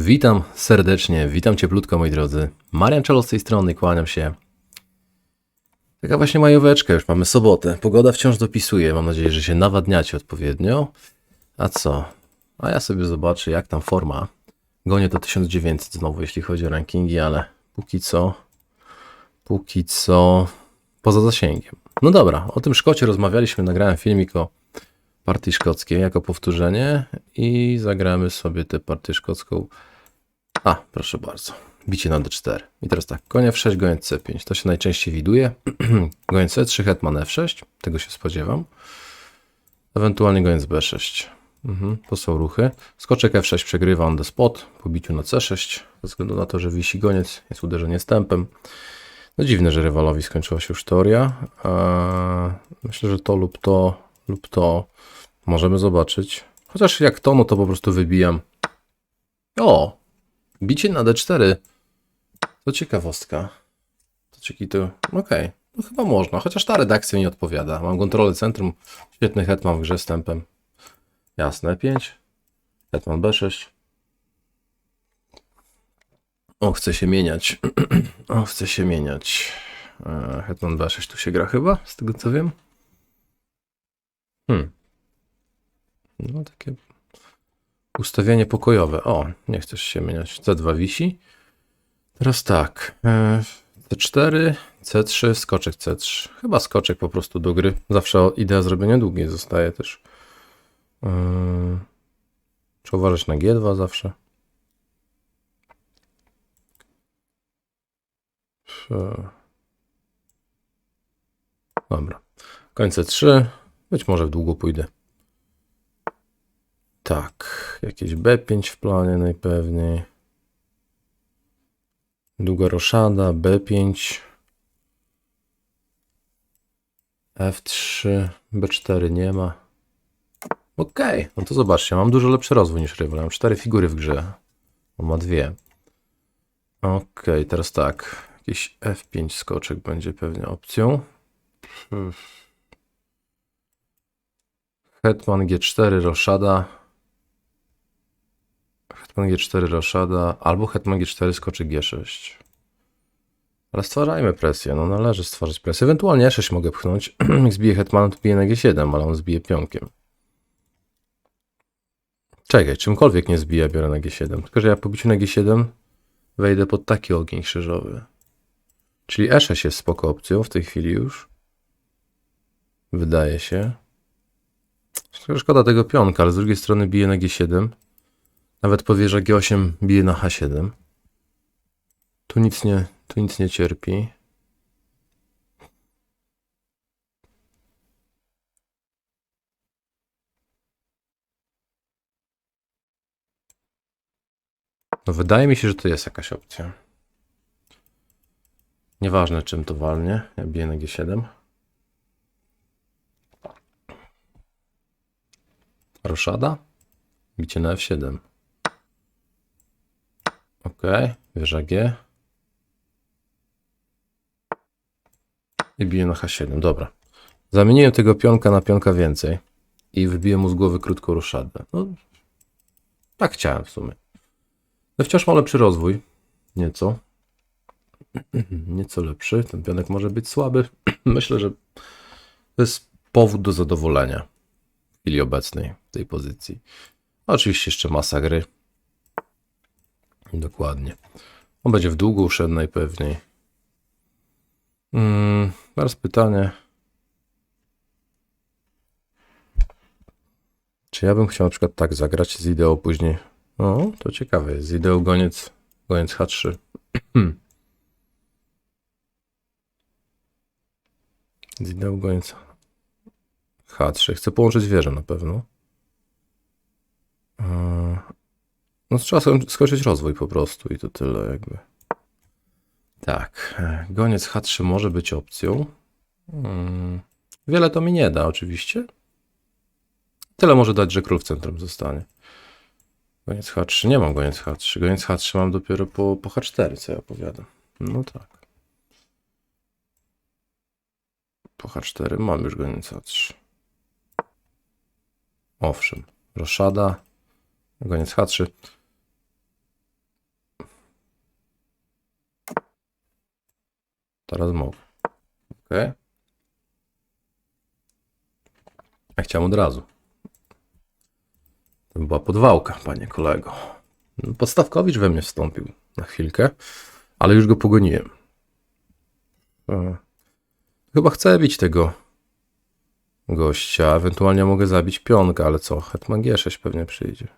Witam serdecznie, witam cieplutko moi drodzy. Marian Czelo z tej strony, kłaniam się. Taka właśnie majóweczka, już mamy sobotę. Pogoda wciąż dopisuje, mam nadzieję, że się nawadniacie odpowiednio. A co? A ja sobie zobaczę jak tam forma. Gonię to 1900 znowu, jeśli chodzi o rankingi, ale póki co, póki co poza zasięgiem. No dobra, o tym Szkocie rozmawialiśmy, nagrałem filmik o partii szkockiej jako powtórzenie i zagramy sobie tę partię szkocką. A, proszę bardzo. Bicie na D4. I teraz tak, konia F6, goniec C5. To się najczęściej widuje. goniec C3, hetman F6. Tego się spodziewam. Ewentualnie goniec B6. Mhm, to są ruchy. Skoczek F6 przegrywa on the spot po biciu na C6. Ze względu na to, że wisi goniec, jest uderzenie stępem. No dziwne, że rywalowi skończyła się już teoria. Eee, myślę, że to lub to, lub to możemy zobaczyć. Chociaż jak to, no to po prostu wybijam. O! Bicie na D4. To ciekawostka. To cieki to. Okej. No chyba można. Chociaż ta redakcja nie odpowiada. Mam kontrolę centrum. Świetny hetman w grze z tempem. Jasne. 5. Hetman B6. O, chce się mieniać. o, chce się mieniać. E, Hetman B6 tu się gra chyba, z tego co wiem. Hmm. No takie ustawienie pokojowe. O, nie chcesz się mieniać. C2 wisi. Teraz tak. e, C4, C3, skoczek C3. Chyba skoczek po prostu do gry. Zawsze idea zrobienia długiej zostaje też. Yy, Czy uważać na G2 zawsze? Prze- Dobra. Końce 3. Być może w długo pójdę. Tak. Jakieś B5 w planie najpewniej. Długa roszada. B5. F3. B4 nie ma. Okej. No to zobaczcie. Mam dużo lepszy rozwój niż rywal. Mam cztery figury w grze. On ma dwie. Okej, teraz tak. Jakiś F5 skoczek będzie pewnie opcją. Hetman G4 roszada. Hetman G4 roszada. Albo Hetman G4 skoczek G6. Ale stwarzajmy presję. No należy stwarzać presję. Ewentualnie E6 mogę pchnąć. Jak zbiję Hetmana, to bije na G7, ale on zbije pionkiem. Czekaj, czymkolwiek nie zbija, biorę na G7. Tylko, że ja po biciu na G7 wejdę pod taki ogień krzyżowy. Czyli E6 jest spoko opcją w tej chwili już. Wydaje się. Szkoda tego pionka, ale z drugiej strony bije na G7. Nawet powierza G8 bije na H7. Tu nic nie, tu nic nie cierpi. No wydaje mi się, że to jest jakaś opcja. Nieważne czym to walnie. Ja biję na G7. Roszada. Bicie na F7. Ok. Wieża G. I biję na H7. Dobra. Zamieniłem tego pionka na pionka więcej. I wybiję mu z głowy krótką roszadę. No, tak chciałem w sumie. No wciąż ma lepszy rozwój. Nieco. Nieco lepszy. Ten pionek może być słaby. Myślę, że to jest powód do zadowolenia w chwili obecnej w tej pozycji. Oczywiście jeszcze masa gry. Dokładnie. On będzie w długu szedł najpewniej. Mm, teraz pytanie. Czy ja bym chciał na przykład tak zagrać z ideą później? O, to ciekawe. Z ideą goniec, goniec H3. z ideą goniec H3. Chcę połączyć wieżę na pewno. No trzeba skoń- skończyć rozwój po prostu i to tyle jakby. Tak, goniec H3 może być opcją. Mm, Wiele to mi nie da oczywiście. Tyle może dać, że król w centrum zostanie. Goniec H3, nie mam goniec H3. Goniec H3 mam dopiero po, po H4, co ja opowiadam. No tak. Po H4 mam już goniec H3. Owszem, roszada, goniec H3. Teraz mogę. Ok. Ja chciałem od razu. To była podwałka, panie kolego. No, Podstawkowicz we mnie wstąpił na chwilkę, ale już go pogoniłem. Chyba chcę bić tego gościa. Ewentualnie mogę zabić pionka, ale co? Hetman G6 pewnie przyjdzie.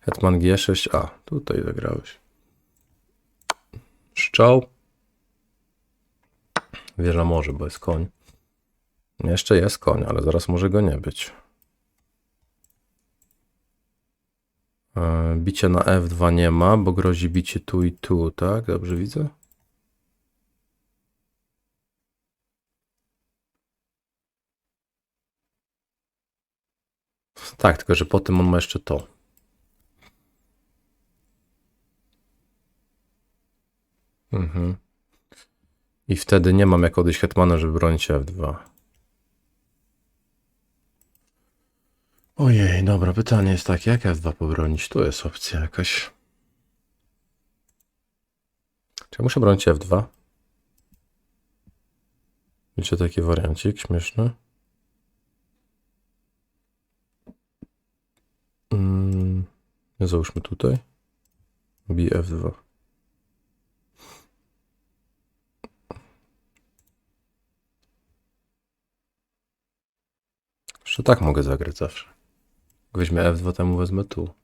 Hetman G6. A, tutaj zagrałeś. Szczał. Wieża może, bo jest koń. Jeszcze jest koń, ale zaraz może go nie być. E, Bicie na F2 nie ma, bo grozi bicie tu i tu, tak? Dobrze widzę? Tak, tylko że potem on ma jeszcze to. Mhm. I wtedy nie mam jak odejść hetmana, żeby bronić F2. Ojej, dobra, pytanie jest takie, jak F2 pobronić? Tu jest opcja jakaś. Czy ja muszę bronić F2? Wiecie, taki wariancik śmieszny. Mm, załóżmy tutaj. BF2. Jeszcze tak mogę zagrać zawsze. Jak weźmie F2, temu wezmę tu.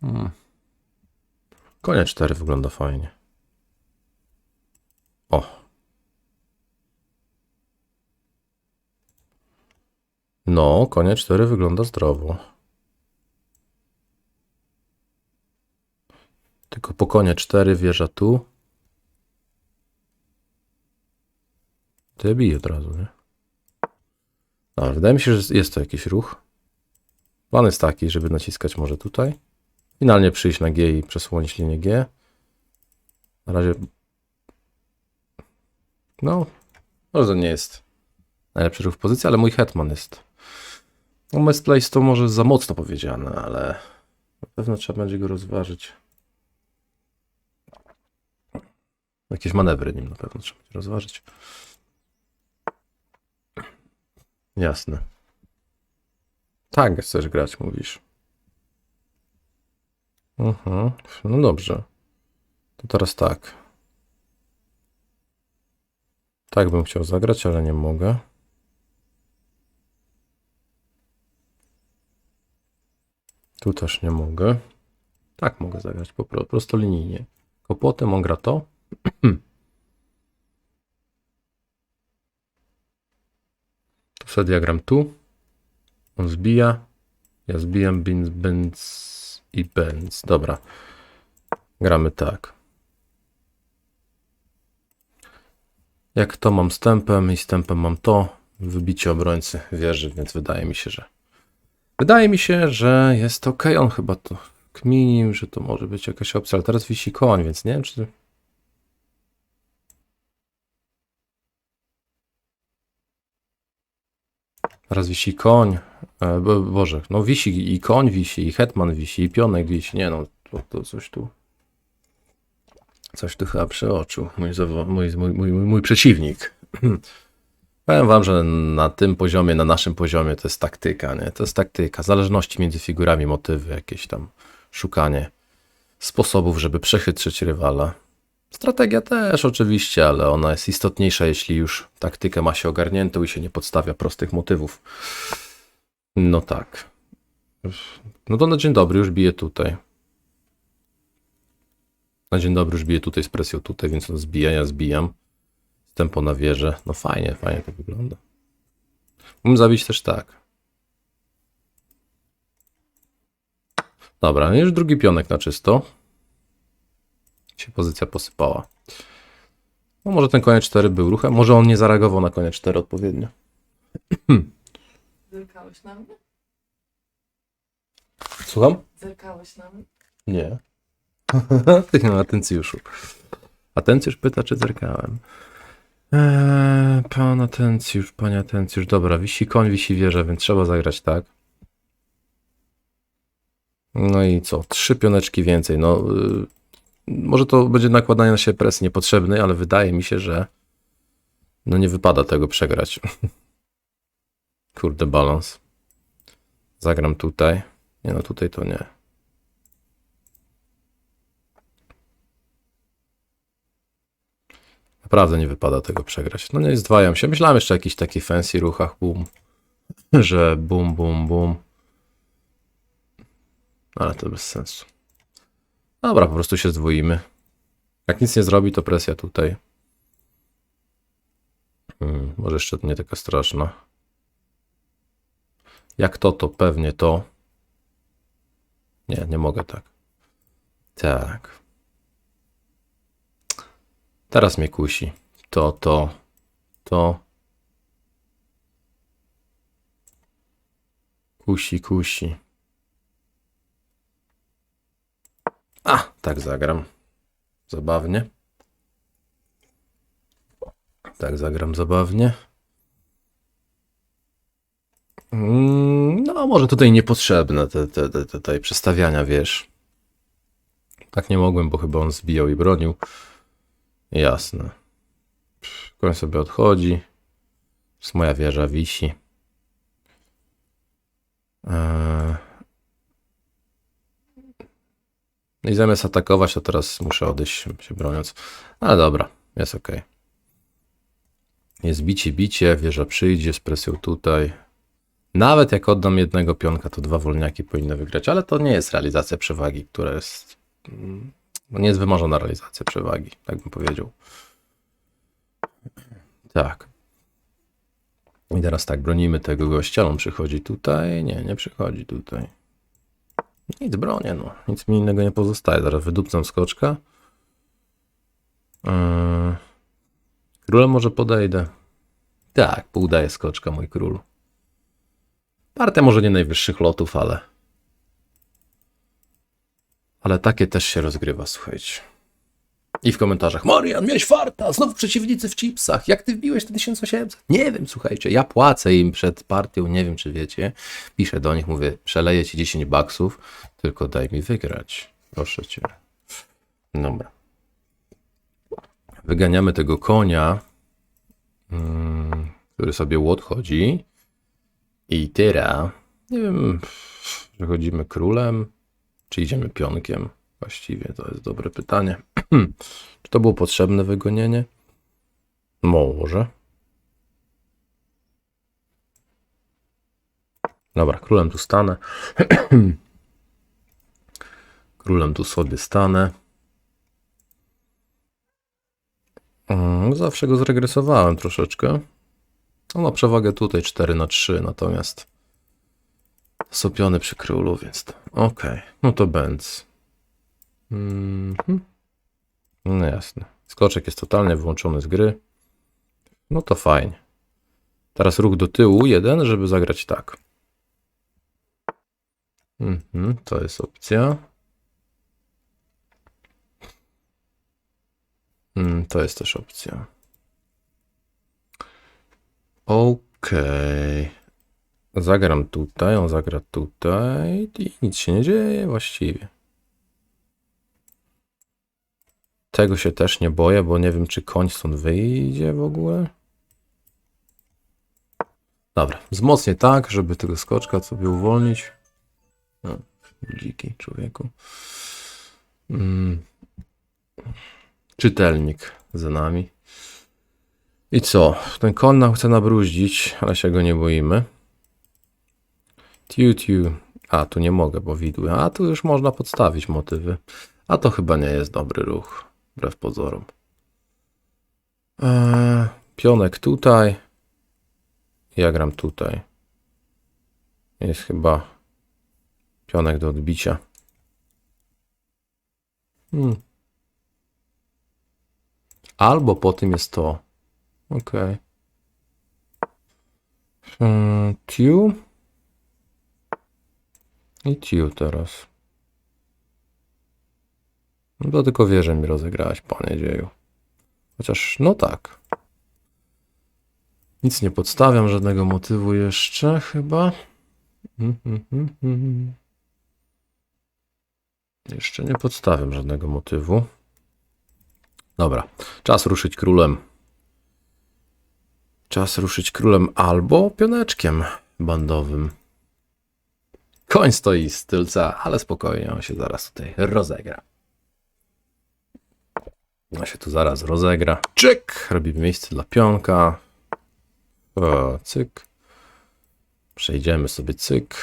Hmm. Konia 4 wygląda fajnie. O. No, konia 4 wygląda zdrowo. Tylko po konie 4 wieża tu. To ja biję od razu, nie? Dobra, wydaje mi się, że jest to jakiś ruch. Plan jest taki, żeby naciskać może tutaj. Finalnie przyjść na G i przesłonić linię G. Na razie... No, może to nie jest najlepszy ruch w pozycji, ale mój hetman jest. No, misplace to może za mocno powiedziane, ale na pewno trzeba będzie go rozważyć. Jakieś manewry nim na pewno trzeba będzie rozważyć. Jasne. Tak, chcesz grać, mówisz. Mhm. No dobrze. To teraz tak. Tak bym chciał zagrać, ale nie mogę. Tu też nie mogę. Tak mogę zagrać po pro- prostolinijnie. Tylko potem on gra to. Wtedy ja gram tu. On zbija. Ja zbijam Benz, Benz i Benz. Dobra. Gramy tak. Jak to mam stępem i stępem mam to, wybicie obrońcy wieży, więc wydaje mi się, że wydaje mi się, że jest ok. On chyba to kminił, że to może być jakaś opcja, ale teraz wisi koń, więc nie wiem, czy Teraz wisi koń. E, bo, Boże, no wisi i koń wisi, i hetman wisi, i pionek wisi. Nie no, to, to coś tu. Coś tu chyba przeoczył. Mój, mój, mój, mój, mój przeciwnik. Powiem wam, że na tym poziomie, na naszym poziomie to jest taktyka, nie? To jest taktyka. Zależności między figurami, motywy, jakieś tam szukanie sposobów, żeby przechytrzyć rywala. Strategia też oczywiście, ale ona jest istotniejsza, jeśli już taktykę ma się ogarniętą i się nie podstawia prostych motywów. No tak. No to na dzień dobry już bije tutaj. Na dzień dobry już bije tutaj z presją tutaj, więc on zbija, ja zbijam. Tempo na wieżę. No fajnie, fajnie to wygląda. Mógłbym zabić też tak. Dobra, już drugi pionek na czysto się pozycja posypała. No może ten koniec 4 był ruchem, może on nie zareagował na koniec 4 odpowiednio. Zerkałeś na mnie? Słucham? Zerkałeś na mnie? Nie. Ty no, atencjuszu. Atencjusz pyta, czy zerkałem. Eee, pan atencjusz, panie atencjusz. Dobra, wisi koń, wisi wieża, więc trzeba zagrać tak. No i co? Trzy pioneczki więcej. No, y, może to będzie nakładanie na siebie presji niepotrzebnej, ale wydaje mi się, że no nie wypada tego przegrać. Kurde, balans. Zagram tutaj. Nie no, tutaj to nie. Naprawdę nie wypada tego przegrać. No nie zdwajam się. Myślałem jeszcze o jakichś takich fancy ruchach, boom. Że bum, bum, bum. Ale to bez sensu. Dobra, po prostu się zdwoimy. Jak nic nie zrobi, to presja tutaj. Hmm, może jeszcze nie taka straszna. Jak to, to pewnie to. Nie, nie mogę tak. Tak. Teraz mnie kusi. To, to, to. Kusi, kusi. A, tak zagram. Zabawnie. Tak zagram zabawnie. Mm, No, może tutaj niepotrzebne te, te, te, te tutaj przestawiania, wiesz. Tak nie mogłem, bo chyba on zbijał i bronił. Jasne. Koń sobie odchodzi. Z moja wieża wisi. Eee. No i zamiast atakować, to teraz muszę odejść się broniąc. Ale dobra, jest ok. Jest bicie, bicie, wieża przyjdzie z presją tutaj. Nawet jak oddam jednego pionka, to dwa wolniaki powinny wygrać, ale to nie jest realizacja przewagi, która jest. mm, No nie jest wymarzona realizacja przewagi, tak bym powiedział. Tak. I teraz tak, bronimy tego gościa. On przychodzi tutaj. Nie, nie przychodzi tutaj. Nic bronię, no. Nic mi innego nie pozostaje. Zaraz wydupcam skoczka. Yy. Królem może podejdę. Tak, pół daje skoczka, mój król. Partia może nie najwyższych lotów, ale... Ale takie też się rozgrywa, słuchajcie. I w komentarzach, Marian, miałeś farta, znowu przeciwnicy w chipsach, jak ty wbiłeś te 1800? Nie wiem, słuchajcie, ja płacę im przed partią, nie wiem czy wiecie. Piszę do nich, mówię, przeleję ci 10 baksów, tylko daj mi wygrać, proszę cię. Dobra. Wyganiamy tego konia, mm, który sobie łot chodzi. I tyra. Nie wiem, przechodzimy królem, czy idziemy pionkiem? Właściwie to jest dobre pytanie. Czy to było potrzebne wygonienie? Może. Dobra, królem tu stanę. królem tu sobie stanę. Mm, Zawsze go zregresowałem troszeczkę. On ma przewagę tutaj 4 na 3, natomiast sopiony przy królu, więc okej. No to Benz. Mhm. No jasne. Skoczek jest totalnie wyłączony z gry. No to fajnie. Teraz ruch do tyłu, jeden, żeby zagrać tak. Mhm, to jest opcja. Mm, to jest też opcja. Okej. Zagram tutaj, on zagra tutaj i nic się nie dzieje właściwie. Tego się też nie boję, bo nie wiem, czy koń stąd wyjdzie w ogóle. Dobra, wzmocnię tak, żeby tego skoczka sobie uwolnić. No, dziki człowieku. Mm. Czytelnik za nami. I co? Ten kon nam chce nabruździć, ale się go nie boimy. Tiu, tiu. A, tu nie mogę, bo widły. A, tu już można podstawić motywy. A to chyba nie jest dobry ruch, wbrew pozorom. Eee, pionek tutaj. Ja gram tutaj. Jest chyba pionek do odbicia. Hmm. Albo po tym jest to. Okej. Okay. Tiu. I Tiu teraz. No to tylko wieżę mi rozegrałaś, panie dzieju. Chociaż, no tak. Nic nie podstawiam, żadnego motywu jeszcze chyba. Mhm, mhm, mhm. Jeszcze nie podstawiam żadnego motywu. Dobra, czas ruszyć królem. Czas ruszyć królem albo pioneczkiem bandowym. Koń stoi z tylca, ale spokojnie, on się zaraz tutaj rozegra. On się tu zaraz rozegra. Czyk! Robimy miejsce dla pionka. O, cyk. Przejdziemy sobie cyk.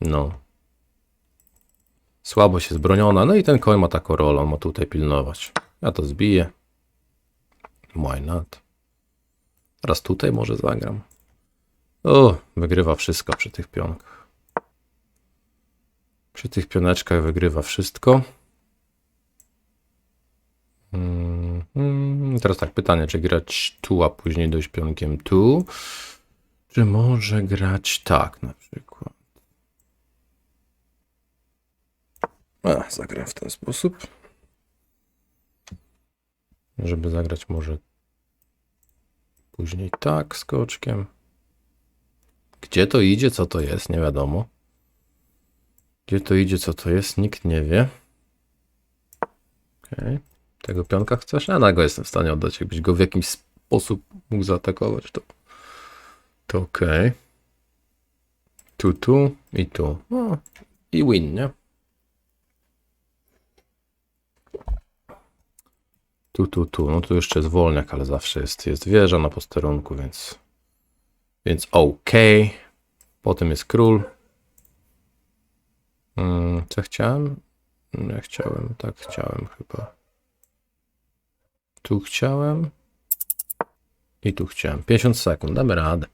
No. Słabo się zbroniona. No i ten koń ma taką rolę, on ma tutaj pilnować. Ja to zbiję. Why not? Teraz tutaj może zagram. O, wygrywa wszystko przy tych pionkach. Przy tych pioneczkach wygrywa wszystko. Mm, Teraz tak, pytanie, czy grać tu, a później dojść pionkiem tu, czy może grać tak na przykład. A, zagram w ten sposób. Żeby zagrać może później tak, skoczkiem. Gdzie to idzie, co to jest, nie wiadomo. Gdzie to idzie, co to jest, nikt nie wie. Okej. Tego pionka chcesz? Ja go jestem w stanie oddać. Jakbyś go w jakiś sposób mógł zaatakować, to, to okej. Tu, tu i tu. No, i win, nie? Tu, tu, tu. No tu jeszcze jest wolniak, ale zawsze jest, jest wieża na posterunku, więc więc okej. Potem jest król. Mm, co chciałem? Ja chciałem, tak chciałem chyba. Tu chciałem. I tu chciałem. 50 sekund, damy radę.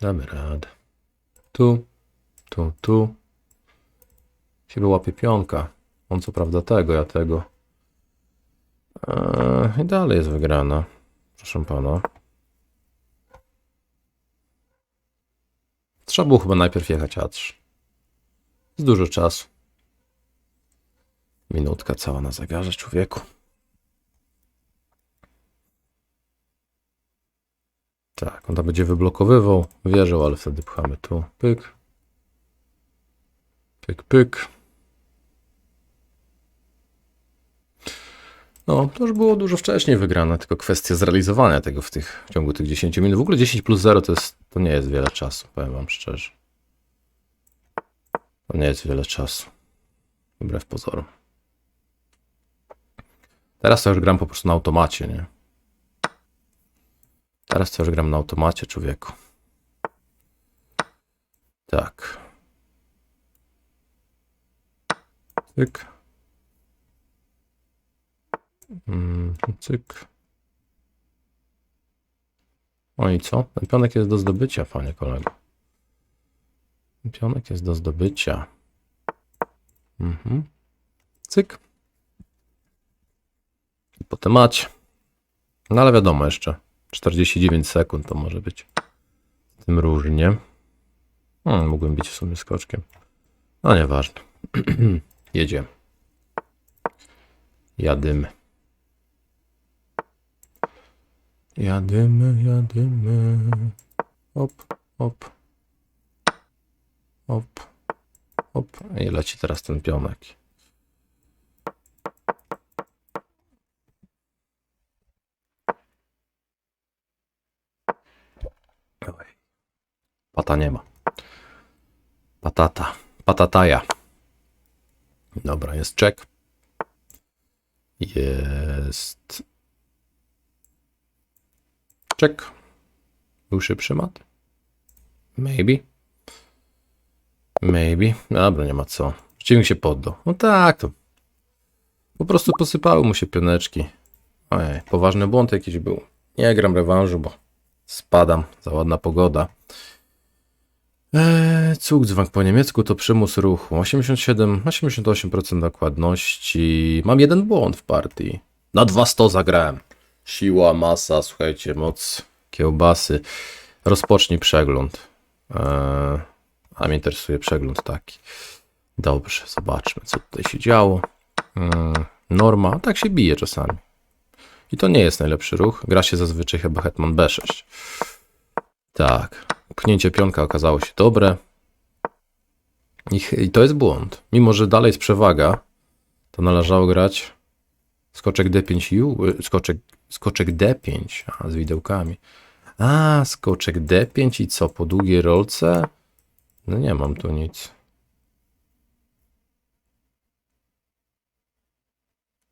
Damy radę. Tu, tu, tu. Siebie łapie pionka. On co prawda tego, ja tego. Eee, I dalej jest wygrana. Proszę pana. Trzeba było chyba najpierw jechać A3. Jest dużo czasu. Minutka cała na zegarze, człowieku. Tak, on tam będzie wyblokowywał, wierzył, ale wtedy pchamy tu. Pyk. Pyk, pyk. No, to już było dużo wcześniej wygrane, tylko kwestia zrealizowania tego w, tych, w ciągu tych 10 minut. W ogóle 10 plus 0 to, jest, to nie jest wiele czasu, powiem wam szczerze. To nie jest wiele czasu. Wbrew pozorom. Teraz to już gram po prostu na automacie, nie? Teraz to już gram na automacie, człowieku. Tak. Tyk. Mm, cyk. O i co? Ten pionek jest do zdobycia, panie kolego. Pionek jest do zdobycia. Mhm. Cyk. Po temacie. No ale wiadomo jeszcze. 49 sekund to może być. Tym różnie. Hmm, mógłbym być w sumie skoczkiem. No nieważne. Jedziemy. Jadymy. Jadymy, jadymy. Hop, hop. Hop. Hop. I leci teraz ten pionek. Pata nie ma. Patata. Patataja. Dobra, jest czek. Jest Czek. Był szybszy mat? Maybe. Maybe. Dobra, nie ma co. Przeciwnik się poddał. No tak, to. Po prostu posypały mu się pioneczki. Ojej, poważny błąd jakiś był. Nie gram rewanżu, bo spadam. Za ładna pogoda. Eee, Zugzwang po niemiecku to przymus ruchu. 87, 88% dokładności. Mam jeden błąd w partii. Na 200 zagrałem. Siła, masa, słuchajcie, moc kiełbasy. Rozpocznij przegląd. Eee, a mnie interesuje przegląd taki. Dobrze, zobaczmy, co tutaj się działo. Mm, norma, tak się bije czasami. I to nie jest najlepszy ruch. Gra się zazwyczaj chyba Hetman B6. Tak. Pchnięcie pionka okazało się dobre. I, to jest błąd. Mimo, że dalej jest przewaga, to należało grać skoczek D5U, y, skoczek, skoczek D5 a, z widełkami. A, skoczek D5 i co, po długiej rolce? No nie mam tu nic.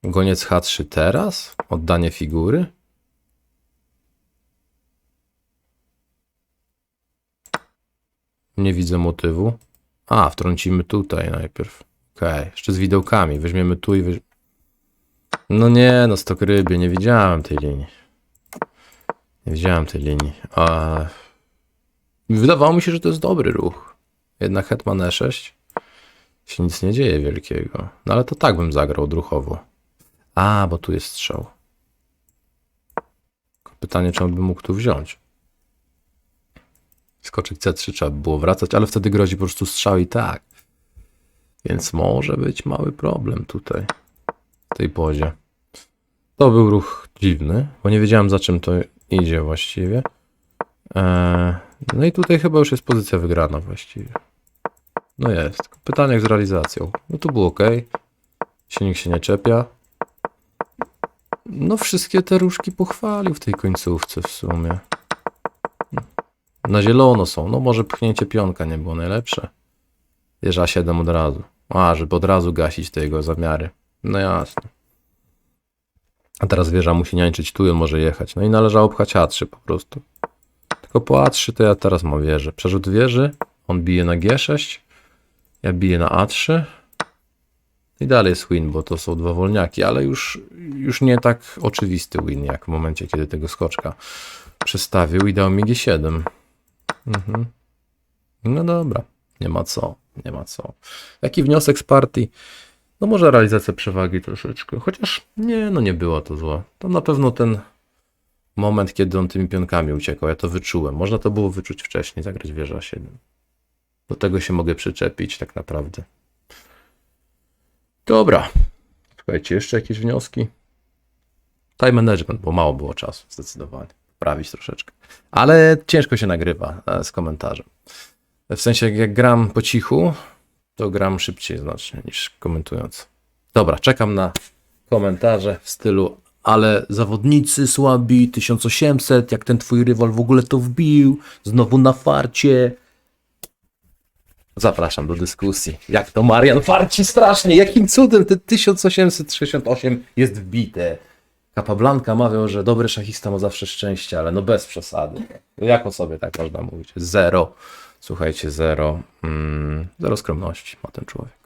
Goniec H3 teraz? Oddanie figury? Nie widzę motywu. A, wtrącimy tutaj najpierw. Okej, jeszcze z widełkami. Weźmiemy tu i weź... No nie, no stok ryby, nie widziałem tej linii. Nie widziałem tej linii. A... Wydawało mi się, że to jest dobry ruch. Jednak Hetman E6 się nic nie dzieje wielkiego. No ale to tak bym zagrał odruchowo. A, bo tu jest strzał. Pytanie, czy on by mógł tu wziąć. Skoczyk C3 trzeba by było wracać, ale wtedy grozi po prostu strzał i tak. Więc może być mały problem tutaj, w tej pozie. To był ruch dziwny, bo nie wiedziałem za czym to idzie właściwie. Eee, no i tutaj chyba już jest pozycja wygrana właściwie. No jest. Pytanie z realizacją. No tu było ok. Się nikt się nie czepia. No wszystkie te różki pochwalił w tej końcówce w sumie. Na zielono są. No może pchnięcie pionka nie było najlepsze. Wieża 7 od razu. A, żeby od razu gasić te jego zamiary. No jasne. A teraz wieża musi niańczyć tu i on może jechać. No i należało pchać A3 po prostu. Tylko po A3 to ja teraz mam wieżę. Przerzut wieży. On bije na G6. Ja biję na A3. I dalej jest win, bo to są dwa wolniaki, ale już, już nie tak oczywisty win, jak w momencie, kiedy tego skoczka przestawił i dał mi G7. Mhm. No dobra, nie ma co, nie ma co. Jaki wniosek z partii? No może realizacja przewagi troszeczkę, chociaż nie, no nie było to złe. To na pewno ten moment, kiedy on tymi pionkami uciekał, ja to wyczułem. Można to było wyczuć wcześniej, zagrać wieża 7. Do tego się mogę przyczepić tak naprawdę. Dobra. Słuchajcie, jeszcze jakieś wnioski? Time management, bo mało było czasu, zdecydowanie. Poprawić troszeczkę. Ale ciężko się nagrywa e, z komentarzem. W sensie, jak, gram po cichu, to gram szybciej znacznie niż komentując. Dobra, czekam na komentarze w stylu ale zawodnicy słabi, 1800, jak ten twój rywal w ogóle to wbił, znowu na farcie. Zapraszam do dyskusji. Jak to Marian farci strasznie, jakim cudem te 1868 jest wbite. Capablanca mawiał, że dobry szachista ma zawsze szczęście, ale no bez przesady. Jak o sobie tak można mówić? Zero. Słuchajcie, zero. Mm, zero skromności ma ten człowiek.